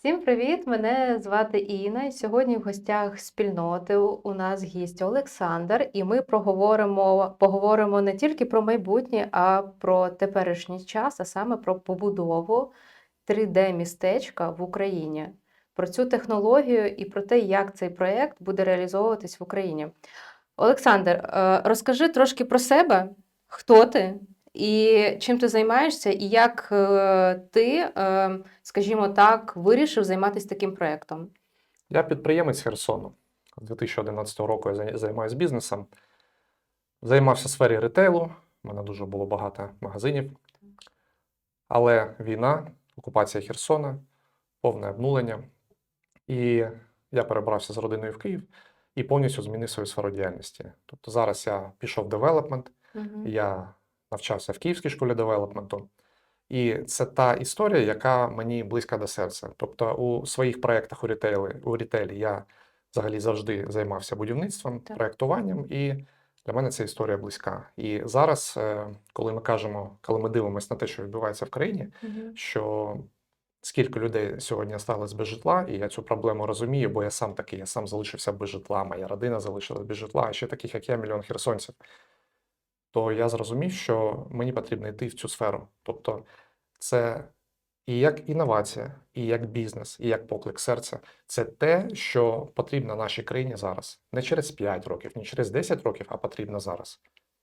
Всім привіт! Мене звати Інна. і Сьогодні в гостях спільноти у нас гість Олександр, і ми проговоримо поговоримо не тільки про майбутнє, а про теперішній час, а саме про побудову 3D-містечка в Україні, про цю технологію і про те, як цей проєкт буде реалізовуватись в Україні. Олександр, е, розкажи трошки про себе, хто ти і чим ти займаєшся, і як е, ти, е, скажімо так, вирішив займатися таким проєктом. Я підприємець Херсону. З 2011 року я займаюся бізнесом. Займався в сфері ретейлу. У мене дуже було багато магазинів. Але війна, окупація Херсона, повне обнулення. І я перебрався з родиною в Київ і повністю змінив свою сферу діяльності. Тобто зараз я пішов в девелопмент, я навчався в Київській школі девелопменту. І це та історія, яка мені близька до серця. Тобто, у своїх проєктах у рітейлі, у рітейлі я взагалі завжди займався будівництвом, Так. проєктуванням, і для мене ця історія близька. І зараз, е, коли ми кажемо, коли ми дивимося на те, що відбувається в країні, Мгм. що скільки людей сьогодні осталось без житла, і я цю проблему розумію, бо я сам такий, я сам залишився без житла, моя родина залишилась без житла, а ще таких, як я, мільйон херсонців. То я зрозумів, що мені потрібно йти в цю сферу. Тобто, це і як інновація, і як бізнес, і як поклик серця. Це те, що потрібно нашій країні зараз. Не через 5 років, не через 10 років, а потрібно зараз.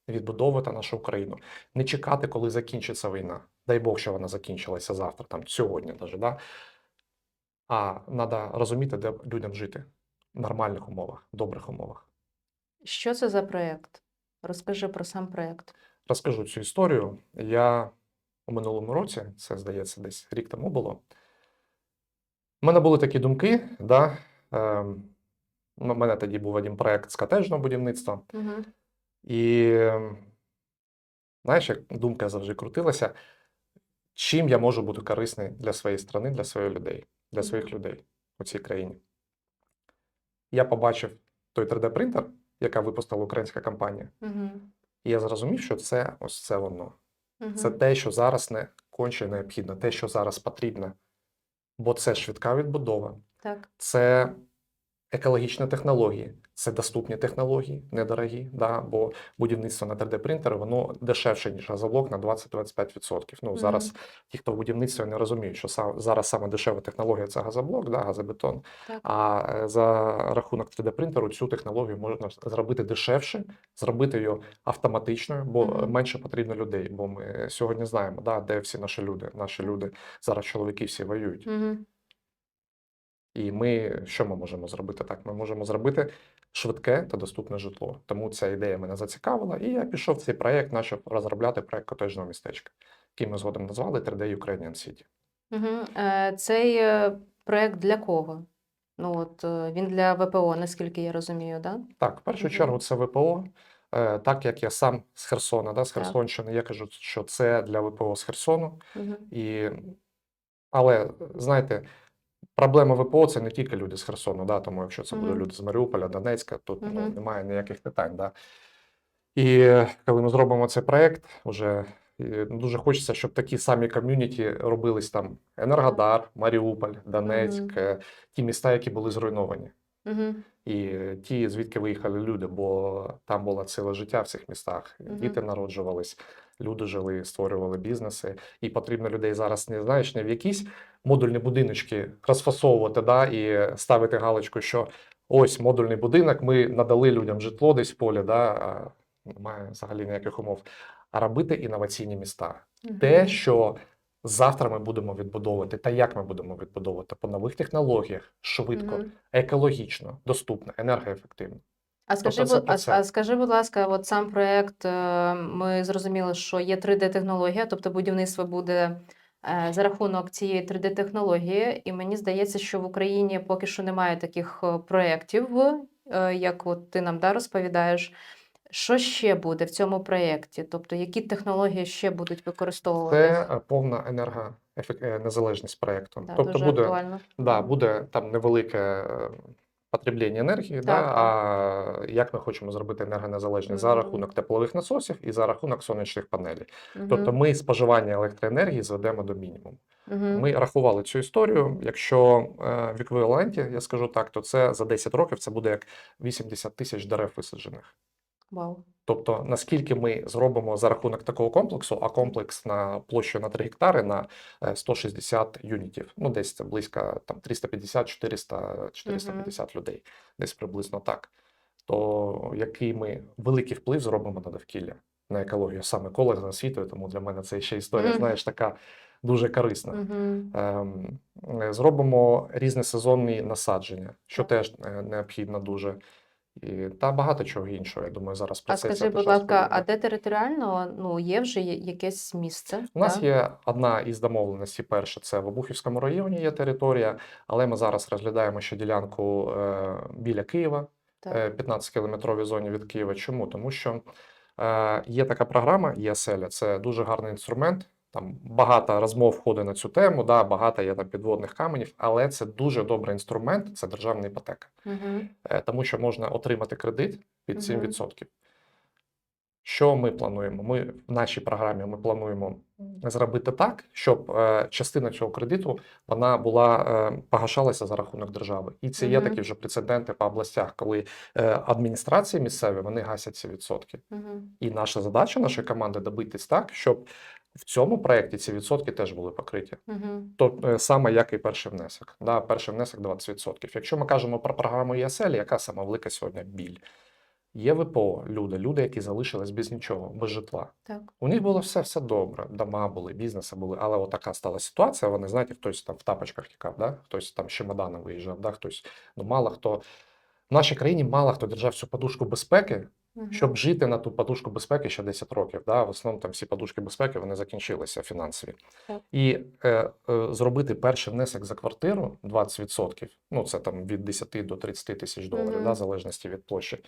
Відбудовувати нашу Україну. Не чекати, коли закінчиться війна. Дай Бог, що вона закінчилася завтра, там сьогодні, навіть, да? а треба розуміти, де людям жити в нормальних умовах, добрих умовах. Що це за проєкт? Розкажи про сам проєкт. Розкажу цю історію. Я у минулому році, це здається, десь рік тому було. У мене були такі думки, да? ем, у мене тоді був один проєкт з котеджного будівництва. Угу. І знаєш, як думка завжди крутилася, чим я можу бути корисний для своєї країни, для своїх людей, для своїх людей у цій країні. Я побачив той 3D-принтер, яка випустила українська компанія, Угу. і я зрозумів, що це ось це воно. Угу. Це те, що зараз не конче необхідно, те, що зараз потрібно. Бо це швидка відбудова, Так. це екологічні технології, це доступні технології, недорогі, да, бо будівництво на 3D-принтері воно дешевше, ніж газоблок на 20-25%. Ну, зараз ті, хто в будівництві не розуміють, що са- зараз саме дешева технологія це газоблок, да, газобетон. Так. А е, за рахунок 3D-принтеру цю технологію можна зробити дешевше, зробити її автоматичною, бо е, Мгм. менше потрібно людей. Бо ми сьогодні знаємо, да, де всі наші люди. Наші люди зараз чоловіки всі воюють. Угу. І ми що ми можемо зробити так? Ми можемо зробити швидке та доступне житло. Тому ця ідея мене зацікавила, і я пішов в цей проєкт, почав розробляти проєкт котежного містечка, який ми згодом назвали 3D Ukrainian City. Угу. Цей е, проєкт для кого? Ну, от е, він для ВПО, наскільки я розумію, да? Так, в першу чергу це ВПО. Так як я сам з Херсона, да, з Так. Херсонщини, я кажу, що це для ВПО з Херсону. Угу. І... Але знаєте, проблема ВПО це не тільки люди з Херсону, да, тому якщо це будуть люди з Маріуполя, Донецька, тут ну, Мгм. немає ніяких питань. Да. І коли ми зробимо цей проєкт, вже дуже хочеться, щоб такі самі ком'юніті робились там Енергодар, Маріуполь, Донецьк, Мгм. е, ті міста, які були зруйновані. Угу. І е, ті, звідки виїхали люди, бо там була ціла життя в цих містах. Мгм. Діти народжувались, люди жили, створювали бізнеси. І потрібно людей зараз не знаєш, не в якісь модульні будиночки розфасовувати, да, і ставити галочку, що ось модульний будинок, ми надали людям житло десь в полі, да, а немає взагалі ніяких умов. А робити інноваційні міста. Те, що завтра ми будемо відбудовувати, та як ми будемо відбудовувати по нових технологіях, швидко, Мгм. екологічно, доступно, енергоефективно. А скажи, Тобто це а, це. а скажи, будь ласка, от сам проєкт, е, ми зрозуміли, що є 3D-технологія, тобто будівництво буде е, за рахунок цієї 3D-технології, і мені здається, що в Україні поки що немає таких е, проєктів, як от ти нам да, розповідаєш. Що ще буде в цьому проєкті? Тобто, які технології ще будуть використовуватися? Це повна енергонезалежність проєкту. Да, тобто буде, актуально. да, буде там невелике потреблення енергії, да, Так, а як ми хочемо зробити енергонезалежність за рахунок теплових насосів і за рахунок сонячних панелей. Мгм. Тобто ми споживання електроенергії зведемо до мінімуму. Мгм. Ми рахували цю історію. Якщо е, в еквіваленті, я скажу так, то це за 10 років це буде як 80 тисяч дерев висаджених. Вау. Тобто, наскільки ми зробимо за рахунок такого комплексу, а комплекс на площу на 3 гектари на е, 160 юнітів. Ну, десь це близько там 350, 400, 450 людей, десь приблизно так. То який ми великий вплив зробимо на довкілля, на екологію, саме еколог за освітою, тому для мене це ще історія, Мгм. знаєш, така дуже корисна. Мгм. Ем, е, Зробимо різносезонні насадження, що теж е, необхідно дуже. І, та багато чого іншого, я думаю, зараз про А це скажи, будь ласка, а де територіально ну, є вже якесь місце? У нас так? є одна із домовленостей. Перша це в Обухівському районі є територія, але ми зараз розглядаємо ще ділянку е, біля Києва, е, 15-кілометровій зоні від Києва. Чому? Тому що е, є така програма ЄСЕЛЯ, це дуже гарний інструмент. Там багато розмов входить на цю тему, да, багато є там підводних каменів, але це дуже добрий інструмент, це державна іпотека. Е, тому що можна отримати кредит під 7%. Мгм. Що ми плануємо? Ми в нашій програмі ми плануємо зробити так, щоб е, частина цього кредиту вона була е, погашалася за рахунок держави. І це є такі вже прецеденти по областях, коли е, адміністрації місцеві вони гасять ці відсотки. Мгм. І наша задача нашої команди добитись так, щоб в цьому проєкті ці відсотки теж були покриті. Мгм. То е, саме як і перший внесок. Да, перший внесок 20%. Якщо ми кажемо про програму ЄСЛ, яка сама велика сьогодні біль? Є ВПО, люди, люди, які залишились без нічого, без житла. Так. У них було все, все добре. Дома були, бізнеси були, але от така стала ситуація. Вони, знаєте, хтось там в тапочках тікав, да? хтось там з чемоданом виїжджав, да? хтось, ну мало хто. В нашій країні мало хто держав цю подушку безпеки, щоб жити на ту подушку безпеки ще 10 років. Да? В основному там всі подушки безпеки вони закінчилися фінансові. Так. І е, е, зробити перший внесок за квартиру 20%, ну це там від 10 до 30 тисяч доларів, Мгм. да, в залежності від площі.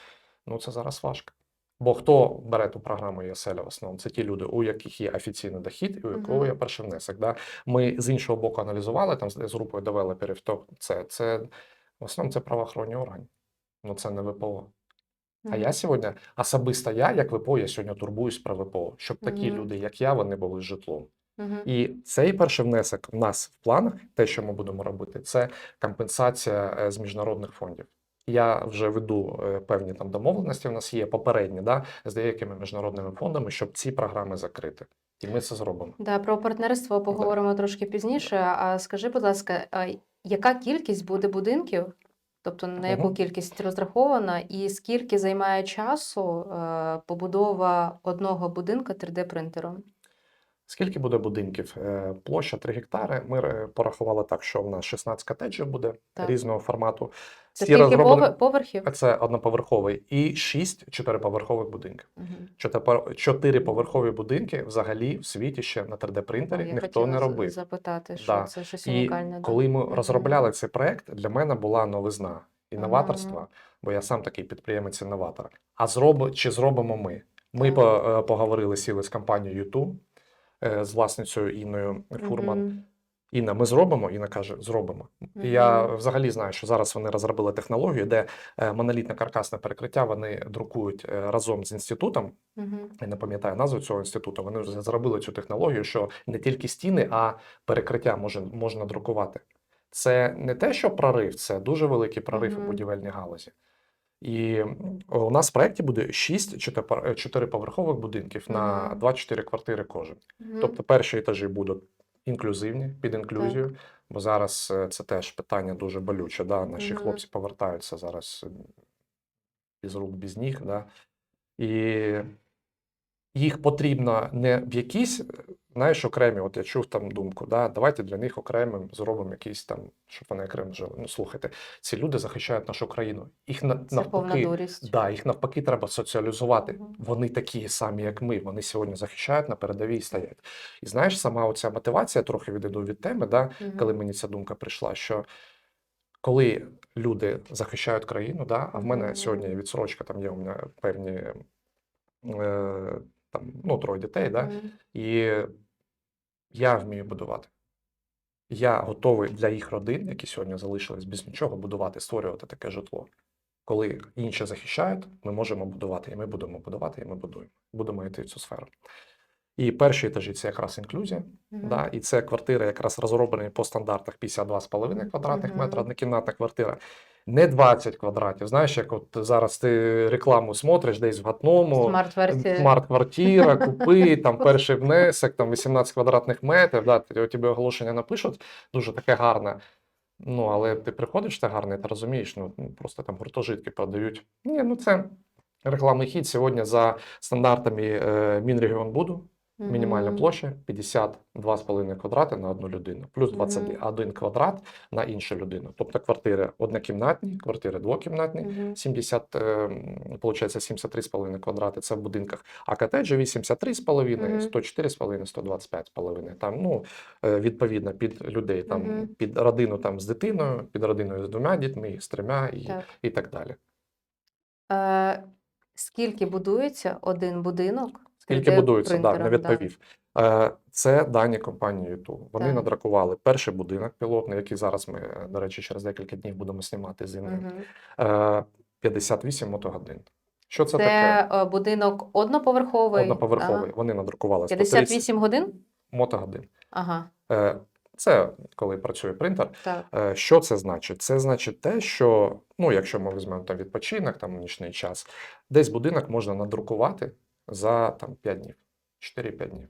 Ну це зараз важко. Бо хто бере ту програму ЄСЛ в основному? Це ті люди, у яких є офіційний дохід і у якого є перший внесок. Да? Ми з іншого боку аналізували там з з групою девелоперів, то це, це в основному це правоохоронні органи. Ну це не ВПО. А я сьогодні, особисто я, як ВПО, я сьогодні турбуюсь про ВПО, щоб такі Мгм. люди, як я, вони були з житлом. Мгм. І цей перший внесок в нас в планах, те, що ми будемо робити, це компенсація е, з міжнародних фондів. Я вже веду е, певні там домовленості. В нас є попередні, да, з деякими міжнародними фондами, щоб ці програми закрити. І ми це зробимо. Да, про партнерство поговоримо трошки пізніше. А скажи, будь ласка, яка кількість буде будинків? Тобто на яку Мгм. кількість розрахована, і скільки займає часу е, побудова одного будинка 3D-принтером? Скільки буде будинків? Е, Площа 3 гектари. Ми е, порахували так, що в нас 16 котеджів буде Так. різного формату. Це Всі скільки розроблені- поверхів? Це одноповерховий і 6 чотириповерхових будинків. Чотипо- Чотириповерхові будинки взагалі в світі ще на 3D-принтері О, ніхто не робив. запитати, що Да. це щось І унікальне. да. коли ми розробляли цей проект, для мене була новизна інноваторства, бо я сам такий підприємець-інноватор. А зроб... чи зробимо ми? Ми по, е, поговорили, сіли з компанією YouTube, е, з власницею Інною Фурман. Інна, ми зробимо? Інна каже, зробимо. І я взагалі знаю, що зараз вони розробили технологію, де е, монолітне каркасне перекриття вони друкують е, разом з інститутом. Мгм. Я не пам'ятаю назву цього інституту. Вони вже зробили цю технологію, що не тільки стіни, а перекриття може, можна друкувати. Це не те, що прорив, це дуже великий прорив у будівельній галузі. І у нас в проєкті буде 6 чотипар- чотириповерхових будинків на Мгм. 2-4 квартири кожен. Мгм. Тобто перші етажі будуть інклюзивні, під інклюзію, бо зараз е, це теж питання дуже болюче. Да? Наші угу. хлопці повертаються зараз із без рук, без ніг. Да? І їх потрібно не в якісь, знаєш, окремі, от я чув там думку, да, давайте для них окремим зробимо якісь там, щоб вони окремо жили. Ну слухайте, ці люди захищають нашу країну. Їх на, Це навпаки, да, їх навпаки треба соціалізувати. Мгм. Вони такі самі, як ми. Вони сьогодні захищають на передовій стоять. І знаєш, сама оця мотивація, трохи відійду від теми, да, Мгм. коли мені ця думка прийшла, що коли люди захищають країну, да, а в мене сьогодні відсрочка, там є у мене певні е, там, ну, троє дітей, да, Мгм. і я вмію будувати. я готовий для їх родин, які сьогодні залишились без нічого, будувати, створювати таке житло. Коли інші захищають, ми можемо будувати, і ми будемо будувати, і ми будуємо. Будемо йти в цю сферу. І перші етажі це якраз інклюзія. Мгм. Да, і це квартири якраз розроблені по стандартах 52,5 квадратних Мгм. метра, однокімнатна квартира. Не 20 квадратів. Знаєш, як от зараз ти рекламу смотриш десь в гатному, смарт-квартира, купи, там перший внесок, там 18 квадратних метрів, да, тобі оголошення напишуть, дуже таке гарне. Ну, але ти приходиш, це гарне, ти розумієш, ну ну, просто там гуртожитки продають. Ні, ну це рекламний хід сьогодні за стандартами е, Мінрегіонбуду. Мінімальна площа 52,5 квадрати на одну людину, плюс Мгм. 21 квадрат на іншу людину. Тобто квартири однокімнатні, квартири двокімнатні, Мгм. 70, е, получається 73,5 квадрати це в будинках, а котеджі 83,5, Мгм. 104,5, 125,5. Там, ну, е, відповідно, під людей, там, під родину там, з дитиною, під родиною з двома дітьми, з трьома і, Так. і так далі. Е, скільки будується один будинок? Скільки 3D будується, да, не принтером? Да. відповів. Е, Це дані компанії YouTube. Вони Так. надрукували перший будинок пілотний, який зараз ми, е, до речі, через декілька днів будемо знімати з ним. Е, 58 мотогодин. Що це, Це таке? е, будинок одноповерховий. Одноповерховий. Ага. Вони надрукували 130 58 годин? мотогодин. Ага, Е, Це коли працює принтер. так. Е, Що це значить? Це значить те, що ну, якщо ми візьмемо там відпочинок, там нічний час, десь будинок можна надрукувати за там 5 днів, 4-5 днів.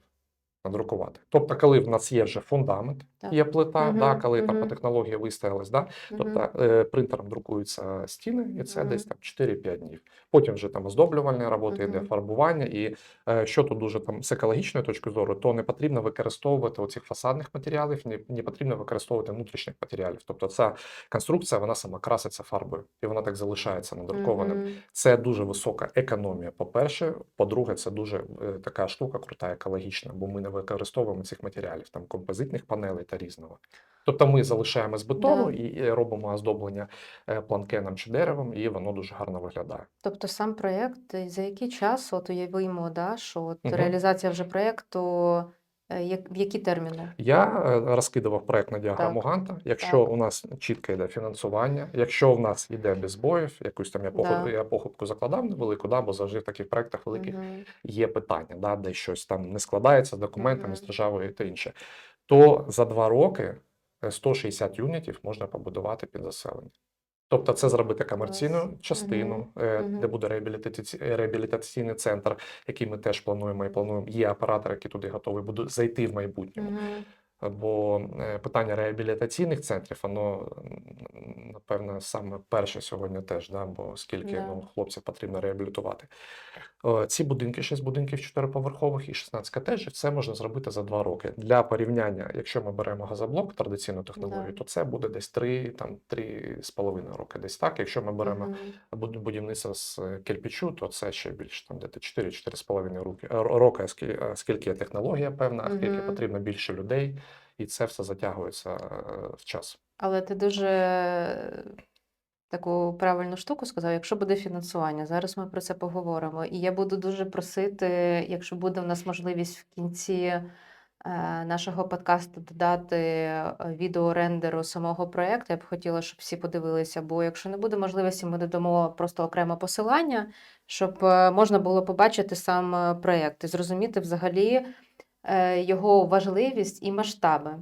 Надрукувати. Тобто, коли в нас є вже фундамент, Так. є плита, да, Мгм, коли там по технології вистоялись, да, Мгм. тобто е, принтером друкуються стіни, і це Мгм. десь там 4-5 днів. Потім вже там оздоблювальна робота, йде Мгм. фарбування, і е, що тут дуже там з екологічної точки зору, то не потрібно використовувати оцих фасадних матеріалів, не, не потрібно використовувати внутрішніх матеріалів. Тобто ця конструкція вона сама краситься фарбою, і вона так залишається надрукованим. Мгм. Це дуже висока економія. По-перше, по-друге, це дуже е, така штука крута, екологічна, бо ми не використовуємо цих матеріалів, там композитних панелей та різного. Тобто ми залишаємо з бетону Да. і робимо оздоблення е, планкеном чи деревом, і воно дуже гарно виглядає. Тобто сам проєкт, за який час, от уявимо, да, що от угу. реалізація вже проєкту, в які терміни? Я е, розкидував проект на діаграму Так, Ганта. Якщо так. у нас чітко йде фінансування, якщо в нас йде без боїв, якусь там я похиб, Да. я похибку закладав невелику, да, бо завжди в таких проектах великих Мгм. є питання, да, де щось там не складається з документами, Мгм. з державою та інше, то за два роки е, 160 юнітів можна побудувати під заселення. Тобто це зробити комерційну частину, е, де буде реабілітаці- реабілітаційний центр, який ми теж плануємо і плануємо. Є оператори, які туди готові будуть зайти в майбутньому. Бо е, питання реабілітаційних центрів, воно напевно саме перше сьогодні теж, да, бо скільки Да. ну, хлопців потрібно реабілітувати. Е, Ці будинки, 6 будинків чотириповерхових і 16 котеджів, це можна зробити за 2 роки. Для порівняння, якщо ми беремо газоблок, традиційну технологію, Да. то це буде десь 3, там, 3,5 роки. Десь так. Якщо ми беремо буд- будівництво з е, кирпичу, то це ще більше, там, де 4-4,5 роки, е, роки, скільки, скільки є технологія певна, а скільки потрібно більше людей, і це все затягується в час. Але ти дуже таку правильну штуку сказав, якщо буде фінансування. Зараз ми про це поговоримо. І я буду дуже просити, якщо буде в нас можливість в кінці е, нашого подкасту додати е, відеорендеру самого проєкту, я б хотіла, щоб всі подивилися. Бо якщо не буде можливості, ми додамо просто окреме посилання, щоб е, можна було побачити сам проєкт і зрозуміти взагалі його важливість і масштаби.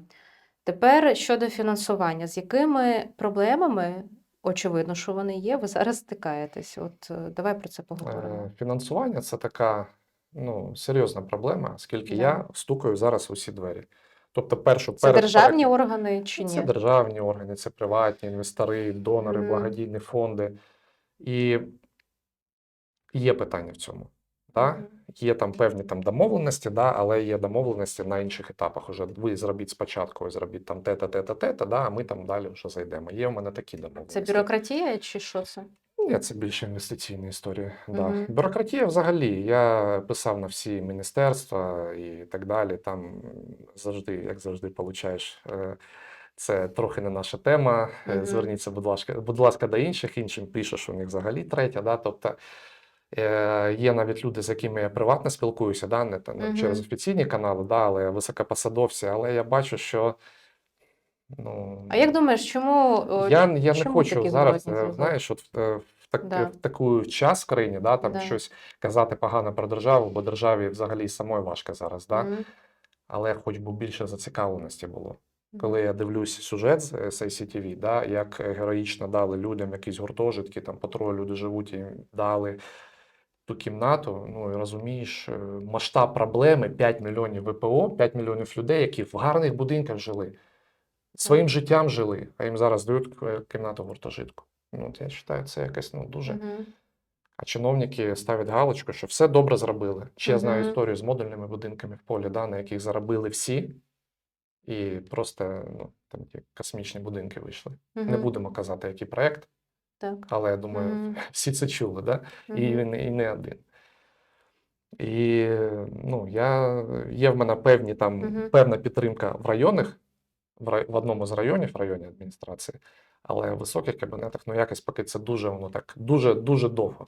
Тепер щодо фінансування, з якими проблемами, очевидно, що вони є, ви зараз стикаєтесь? От е, давай про це поговоримо. Е, Фінансування це така ну, серйозна проблема, оскільки Да. я стукаю зараз усі двері. Тобто, першу Це перед державні органи чи ні? Це державні органи, це приватні інвестори, донори, mm. благодійні фонди. І є питання в цьому. Да? Є там певні там домовленості, да, але є домовленості на інших етапах. Уже ви зробіть спочатку, ви зробіть там те-та, те-та, те-та, да, а ми там далі вже зайдемо. Є у мене такі домовленості. Це бюрократія чи що це? Ні, це більше інвестиційна історія. Да. Мгм. Бюрократія взагалі. Я писав на всі міністерства і так далі. Там завжди, як завжди, получаєш. е, Це трохи не наша тема. Мгм. Зверніться, будь ласка, будь ласка, до інших. Іншим що у них взагалі третя. Да? Тобто є навіть люди, з якими я приватно спілкуюся, да? не там, Мгм. через офіційні канали, да? але високопосадовці. Але я бачу, що Ну, А як думаєш, чому я, я не хочу зараз, е, знаєш, от в, е, в, так, Да. в таку час в країні, да, там Да. щось казати погано про державу, бо державі взагалі самої важко зараз, да? Мгм. але хоч би більше зацікавленості було. Коли я дивлюсь сюжет з ICTV, да, як е, героїчно дали людям якісь гуртожитки, там по троє люди живуть, і дали ту кімнату, ну і розумієш, е, масштаб проблеми 5 мільйонів ВПО, 5 мільйонів людей, які в гарних будинках жили, своїм життям жили, а їм зараз дають е, кімнату гуртожитку. Ну, я вважаю, це якось ну, дуже. Мгм. А чиновники ставлять галочку, що все добре зробили. Ще я знаю історію з модульними будинками в полі, да, на яких заробили всі, і просто ну, там ті космічні будинки вийшли. Не будемо казати, який проект, Так. але я думаю, Мгм. всі це чули, да? і, Мгм. не- і не один. І ну, я, є в мене певні, там, Мгм. певна підтримка в районах, в, рай- в одному з районів, в районі адміністрації, але в високих кабінетах, ну якось поки це дуже, воно так, дуже, дуже довго.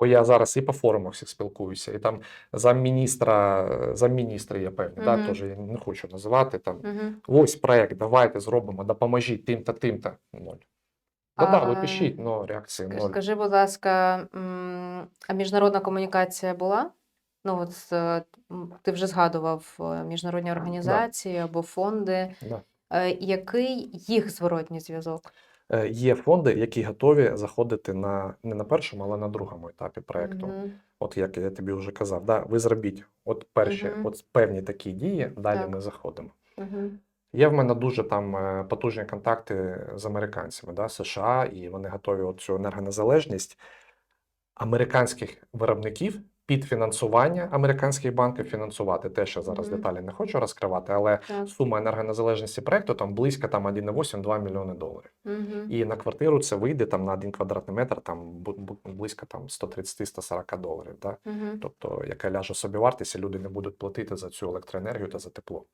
Бо я зараз і по форумах всіх спілкуюся, і там замміністра, замміністри є певні, да, теж я не хочу називати там. Мгм. Ось проект, давайте зробимо, допоможіть тим-то, тим-то. Ноль. Да, да, ви пишіть, але реакції ноль. Скажи, будь ласка, а міжнародна комунікація була? Ну, от м, ти вже згадував е, міжнародні організації або фонди. Да. Е, Який їх зворотній зв'язок? Е, Є фонди, які готові заходити на не на першому, але на другому етапі проекту. Мгм. От як я тобі вже казав, да, ви зробіть от перші, Мгм. от певні такі дії, далі Так. ми заходимо. Мгм. Є в мене дуже там е, потужні контакти з американцями, да, США, і вони готові от цю енергонезалежність американських виробників під фінансування американських банків фінансувати. Те, що зараз Мгм. деталі не хочу розкривати, але Так. сума енергонезалежності проекту там близько там 1,8-2 мільйони доларів. Мгм. І на квартиру це вийде там на один квадратний метр, там близько там 130-140 доларів. Да? Мгм. Тобто, яка ляже собі вартість, і люди не будуть платити за цю електроенергію та за тепло.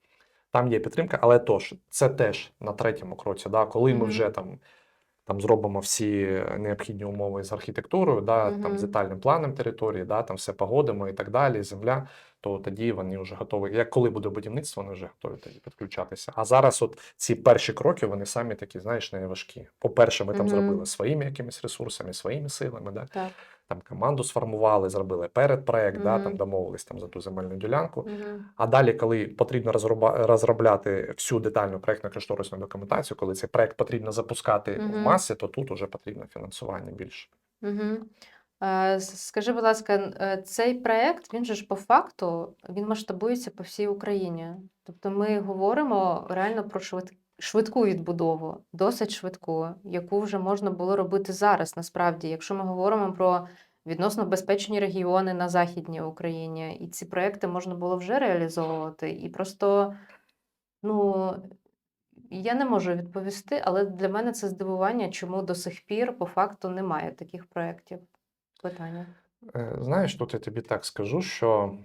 Там є підтримка, але тож, це теж на третьому кроці. Да? Коли ми вже там, там зробимо всі необхідні умови з архітектурою, да? там, з детальним планом території, да? там все погодимо і так далі, земля, то тоді вони вже готові. Як коли буде будівництво, вони вже готові тоді підключатися. А зараз от ці перші кроки, вони самі такі, знаєш, не важкі. По-перше, ми там зробили своїми якимись ресурсами, своїми силами. Да? Так. Там команду сформували, зробили передпроект, да, там домовились там за ту земельну ділянку. Мгм. А далі, коли потрібно розроба- розробляти всю детальну проєктно-кошторисну документацію, коли цей проект потрібно запускати в Мгм. маси, то тут уже потрібно фінансування більше. Мгм. Е, с- Скажи, будь ласка, е, цей проект, він же ж по факту, він масштабується по всій Україні. Тобто ми говоримо реально про швид... швидку відбудову, досить швидку, яку вже можна було робити зараз, насправді, якщо ми говоримо про відносно безпечні регіони на Західній Україні, і ці проекти можна було вже реалізовувати. І просто, ну, я не можу відповісти, але для мене це здивування, чому до сих пір по факту немає таких проєктів. Питання. Е, Знаєш, тут я тобі так скажу, що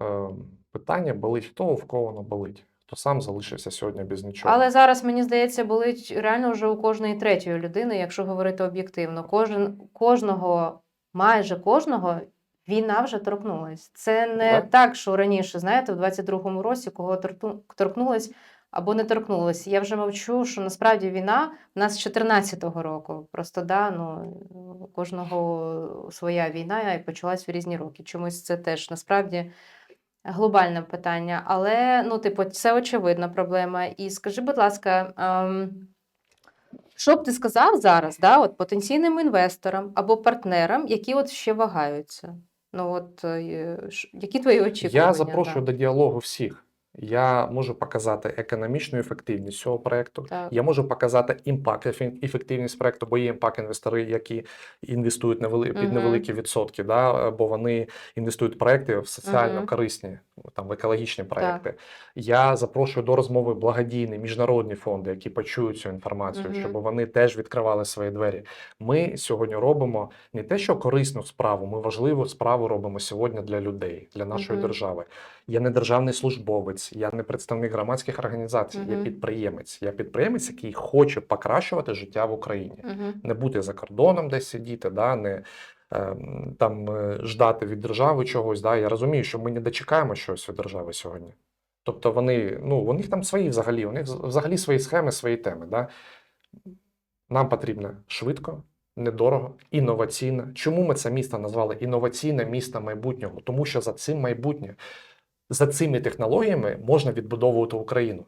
е, питання болить в того, в кого воно болить, хто сам залишився сьогодні без нічого. Але зараз, мені здається, болить реально вже у кожної третьої людини, якщо говорити об'єктивно. Кожен, кожного, майже кожного, війна вже торкнулась. Це не Да. так, що раніше, знаєте, в 22-му році кого торкнулась або не торкнулась. Я вже мовчу, що насправді війна в нас з 14-го року. Просто да, ну, кожного своя війна і почалась в різні роки. Чомусь це теж насправді глобальне питання. Але ну, типу, це очевидна проблема. І скажи, будь ласка, ем, що б ти сказав зараз, да, от потенційним інвесторам або партнерам, які от ще вагаються? Ну, от, е, які твої очікування? Я запрошую да? до діалогу всіх. Я можу показати економічну ефективність цього проекту. Так. Я можу показати імпакт, ефективність проекту, бо є імпакт-інвестори, які інвестують невели- під невеликі відсотки, да, бо вони інвестують в проекти в соціально корисні, там в екологічні проекти. Я запрошую до розмови благодійні міжнародні фонди, які почують цю інформацію, щоб вони теж відкривали свої двері. Ми сьогодні робимо не те, що корисну справу, ми важливу справу робимо сьогодні для людей, для нашої держави. Я не державний службовець, я не представник громадських організацій, я підприємець. Я підприємець, який хоче покращувати життя в Україні, Мгм. не бути за кордоном десь сидіти, да, не ем, там е, ждати від держави чогось. Да. Я розумію, що ми не дочекаємо щось від держави сьогодні. Тобто вони, ну, у них там свої взагалі, у них взагалі свої схеми, свої теми. Да? Нам потрібно швидко, недорого, інноваційно. Чому ми це місто назвали інноваційне місто майбутнього? Тому що за цим майбутнє, за цими технологіями можна відбудовувати Україну.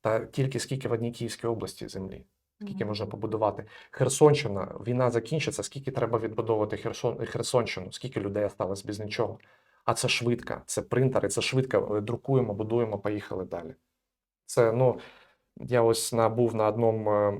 Та тільки скільки в одній Київській області землі, скільки можна побудувати. Херсонщина, війна закінчиться, скільки треба відбудовувати Херсон, Херсонщину, скільки людей осталось без нічого. А це швидко, це принтери, це швидко е, друкуємо, будуємо, поїхали далі. Це, ну, я ось на, був на одному е,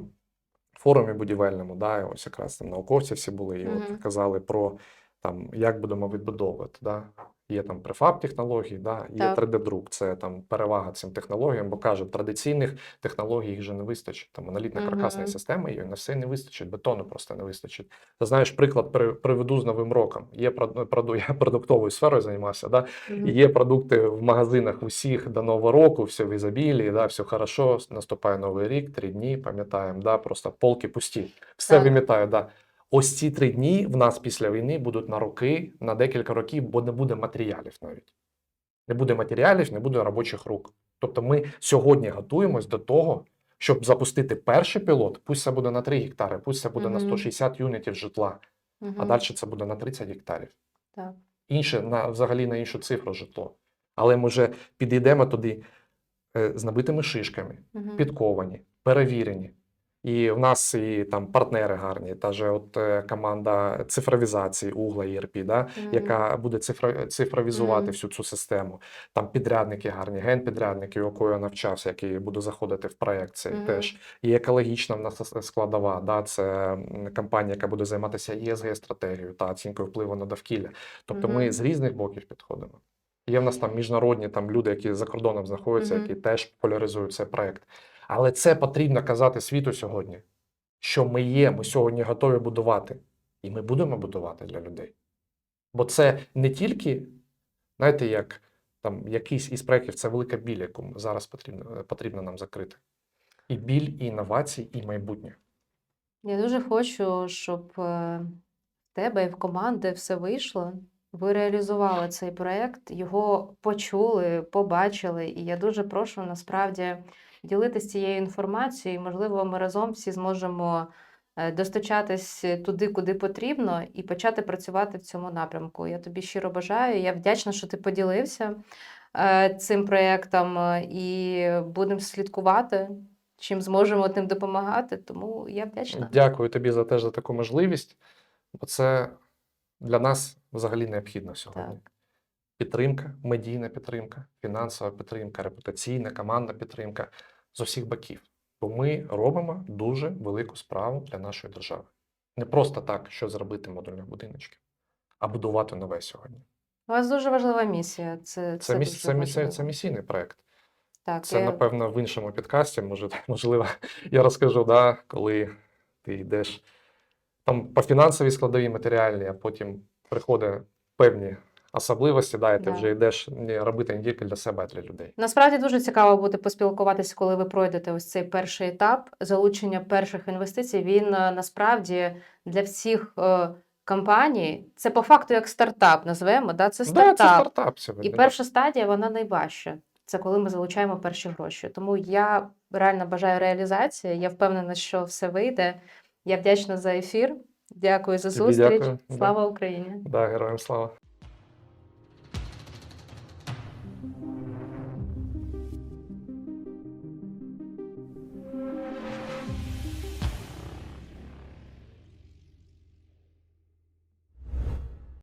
форумі будівельному, да, і ось якраз там науковці всі були, і Мгм. от казали про там, як будемо відбудовувати. Да. Є там префаб технології, да, є 3D-друк. Це там перевага цим технологіям, бо кажуть, традиційних технологій їх вже не вистачить. Там монолітна каркасна Мгм. система, її на все не вистачить, бетону просто не вистачить. Ти знаєш, приклад приведу з Новим роком. Є прод- проду- я продуктовою сферою займався, да, Мгм. Є продукти в магазинах усіх до Нового року, все в ізобілії, да, все хорошо. Наступає Новий рік, три дні, пам'ятаємо, да, просто полки пусті. Все Так. вимітаю, да. Ось ці три дні в нас після війни будуть на роки, на декілька років, бо не буде матеріалів навіть. Не буде матеріалів, не буде робочих рук. Тобто ми сьогодні готуємось до того, щоб запустити перший пілот, пусть це буде на 3 гектари, пусть це буде на 160 юнітів житла, а далі це буде на 30 гектарів Так. інше на взагалі на іншу цифру житло. Але ми вже підійдемо туди е, з набитими шишками, Мгм. підковані, перевірені. І в нас і там партнери гарні, та же от е, команда цифровізації Угла ERP, да, Мгм. яка буде цифро, цифровізувати Мгм. всю цю систему. Там підрядники гарні, генпідрядники, у якої я навчався, який буду заходити в проект. Цей Мгм. теж і екологічна в нас складова. Да, це компанія, яка буде займатися єсг стратегією та оцінкою впливу на довкілля. Тобто ми з різних боків підходимо. Є в нас там міжнародні там люди, які за кордоном знаходяться, Мгм. які теж популяризують цей проект. Але це потрібно казати світу сьогодні, що ми є, ми сьогодні готові будувати, і ми будемо будувати для людей. Бо це не тільки, знаєте, як там якийсь із проєктів, це велика біль, яку зараз потрібно, потрібно нам закрити. І біль, і інновації, і майбутнє. Я дуже хочу, щоб е, в тебе і в команди все вийшло. Ви реалізували цей проект, його почули, побачили, і я дуже прошу насправді ділитися цією інформацією. і, Можливо, ми разом всі зможемо е, достучатись туди, куди потрібно, і почати працювати в цьому напрямку. Я тобі щиро бажаю. Я вдячна, що ти поділився е, цим проєктом, е, і будемо слідкувати, чим зможемо тим допомагати. Тому я вдячна. Дякую тобі за теж за таку можливість, бо це для нас взагалі необхідно сьогодні. Так. Підтримка, медійна підтримка, фінансова підтримка, репутаційна, командна підтримка з усіх боків. Бо ми робимо дуже велику справу для нашої держави. Не просто так, що зробити модульних будиночків, а будувати нове сьогодні. У вас дуже важлива місія. Це, Це, це, міс... це, важливо. це місійний проект. Так, Це, я- напевно, в іншому підкасті, може, можливо, я розкажу, да, коли ти йдеш там по фінансовій складовій матеріальній, а потім приходять певні особливості, да, і ти Да. вже йдеш робити не тільки для себе, а для людей. Насправді дуже цікаво буде поспілкуватися, коли ви пройдете ось цей перший етап залучення перших інвестицій. Він е, насправді для всіх е, компаній це по факту як стартап, назвемо. Да? Це Да, це стартап сьогодні. І да. перша стадія вона найважча. Це коли ми залучаємо перші гроші. Тому я реально бажаю реалізації. Я впевнена, що все вийде. Я вдячна за ефір. Дякую за Тобі зустріч. дякую. Да. Слава Україні! Да, героям слава.